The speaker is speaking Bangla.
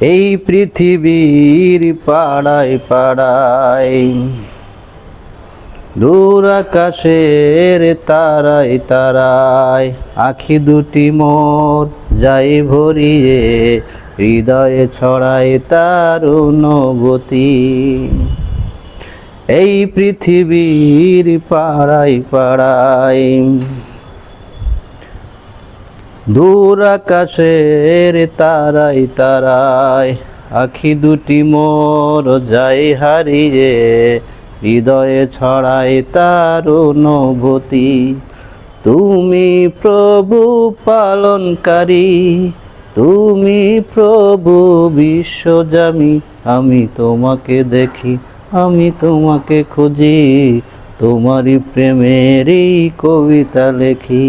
এই পৃথিবীর পাড়ায় পাড়ায়, দূর আকাশের তারাই তারায়, আখি দুটি মোর যাই ভরিয়ে, হৃদয়ে ছড়ায় তার অনুভূতি এই পৃথিবীর পাড়ায় পাড়ায় দূর আকাশের তারাই তারায়, আখি দুটি মোর যাই হারিয়ে, হৃদয়ে ছড়ায় তার অনুভূতি। তুমি প্রভু পালনকারী, তুমি প্রভু বিশ্বজামি আমি তোমাকে দেখি, আমি তোমাকে খুঁজি, তোমারই প্রেমেরই কবিতা লেখি।